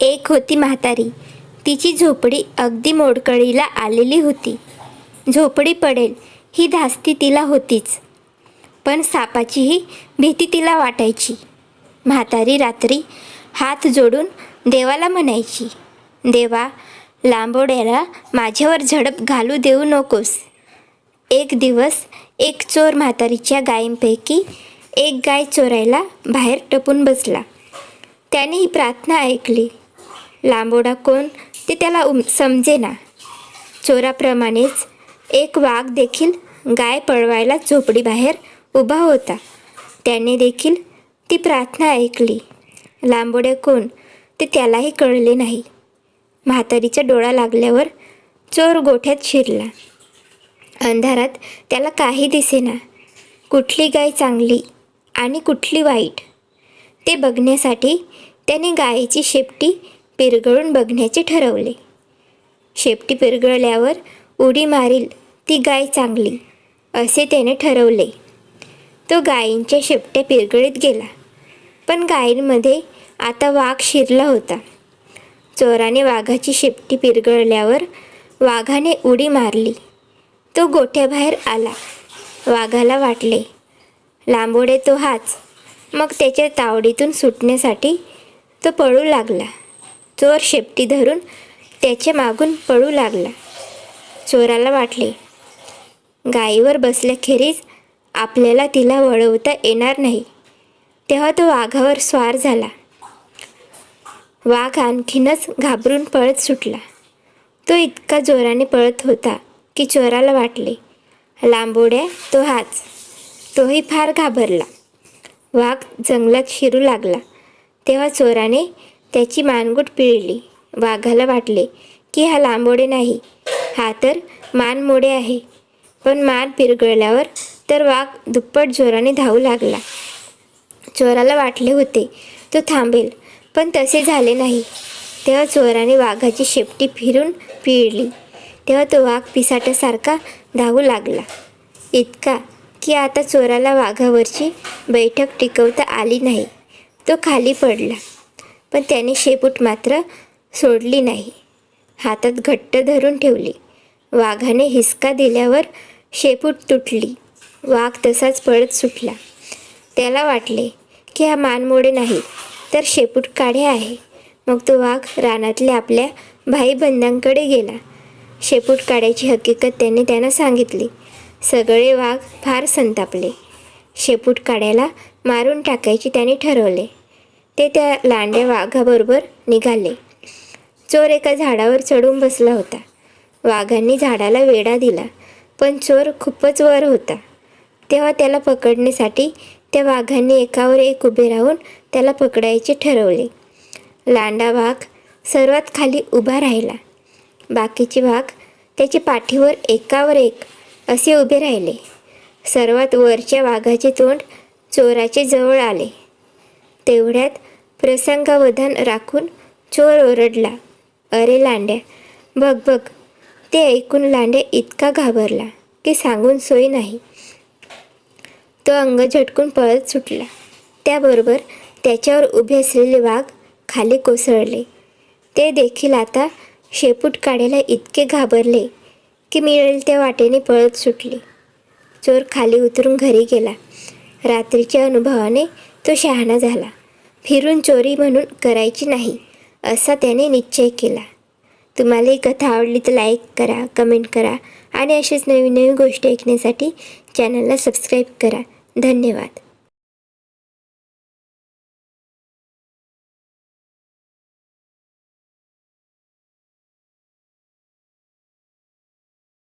एक होती म्हातारी. तिची झोपडी अगदी मोडकळीला आलेली होती. झोपडी पडेल ही धास्ती तिला होतीच. पण सापाचीही भीती तिला वाटायची. म्हातारी रात्री हात जोडून देवाला म्हणायची देवा लांबोड्याला माझ्यावर झडप घालू देऊ नकोस. एक दिवस एक चोर म्हातारीच्या गायींपैकी एक गाय चोरायला बाहेर टपून बसला. त्याने ही प्रार्थना ऐकली. लांबोडा कोण ते त्याला उम समजेना. चोराप्रमाणेच एक वाघ देखील गाय पळवायला झोपडीबाहेर उभा होता. त्याने देखील ती प्रार्थना ऐकली. लांबोड्या कोण ते त्यालाही कळले नाही. म्हातारीचा डोळा लागल्यावर चोर गोठ्यात शिरला. अंधारात त्याला काही दिसेना. कुठली गाय चांगली आणि कुठली वाईट? ते बघण्यासाठी त्याने गायीची शेपटी पिरगळून बघण्याचे ठरवले. शेपटी पिरगळल्यावर उडी मारील ती गाय चांगली असे त्याने ठरवले. तो गायींच्या शेपट्या पिरगळीत गेला. पण गायींमध्ये आता वाघ शिरला होता. चोराने वाघाची शेपटी पिरगळल्यावर वाघाने उडी मारली. तो गोठ्याबाहेर आला. वाघाला वाटले लांबोडे तो हाच. मग त्याच्या तावडीतून सुटण्यासाठी तो पळू लागला. चोर शेपटी धरून त्याच्या मागून पळू लागला. चोराला वाटले गायीवर बसल्याखेरीज आपल्याला तिला वळवता येणार नाही. तेव्हा तो वाघावर स्वार झाला. वाघ आणखीनच घाबरून पळत सुटला. तो इतका जोराने पळत होता की चोराला वाटले लांबोड्या तो हाच. तोही फार घाबरला. वाघ जंगलात शिरू लागला. तेव्हा चोराने त्याची मानगुट पिळली. वाघाला वाटले की हा लांबोडे नाही. हा तर मानमोडे आहे. पण मान पिरगळल्यावर तर वाघ दुप्पट जोराने धावू लागला. चोराला वाटले होते तो थांबेल पण तसे झाले नाही. तेव्हा चोराने वाघाची शेपटी फिरून पिळली. तेव्हा तो वाघ पिसाट्यासारखा धावू लागला. इतका की आता चोराला वाघावरची बैठक टिकवता आली नाही. तो खाली पडला. पण त्याने शेपूट मात्र सोडली नाही. हातात घट्ट धरून ठेवली. वाघाने हिसका दिल्यावर शेपूट तुटली. वाघ तसाच पळत सुटला. त्याला वाटले की हा मानमोडे नाही तर शेपूट काढे आहे. मग तो वाघ रानातल्या आपल्या भाईबंधांकडे गेला. शेपूट काढायची हकीकत त्याने त्यांना सांगितली. सगळे वाघ फार संतापले. शेपूट काढायला मारून टाकायची त्याने ठरवले. ते त्या लांड्या वाघाबरोबर निघाले. चोर एका झाडावर चढून बसला होता. वाघांनी झाडाला वेढा दिला पण चोर खूपच वर होता. तेव्हा त्याला पकडण्यासाठी त्या वाघांनी एकावर एक उभे राहून त्याला पकडायचे ठरवले. लांडा वाघ सर्वात खाली उभा राहिला. बाकीचे वाघ त्याची पाठीवर एकावर एक असे उभे राहिले. सर्वात वरच्या वाघाचे तोंड चोराचे जवळ आले. तेवढ्यात प्रसंगावधान राखून चोर ओरडला अरे लांड्या बघ बघ ते ऐकून लांड्या इतका घाबरला की सांगून सोय नाही. तो अंग झटकून पळत सुटला. त्याबरोबर त्याच्यावर उभे असलेले वाघ खाली कोसळले. ते देखील आता शेपूट काढायला इतके घाबरले की मिळेल त्या वाटेने पळत सुटले. चोर खाली उतरून घरी गेला. रात्रीच्या अनुभवाने तो शहाणा झाला. फिरून चोरी म्हणून करायची नाही असा त्याने निश्चय केला. तुम्हाला ही कथा आवडली तर लाईक करा कमेंट करा आणि असेच नवीन नवीन गोष्टी ऐकण्यासाठी चॅनलला सबस्क्राईब करा. धन्यवाद.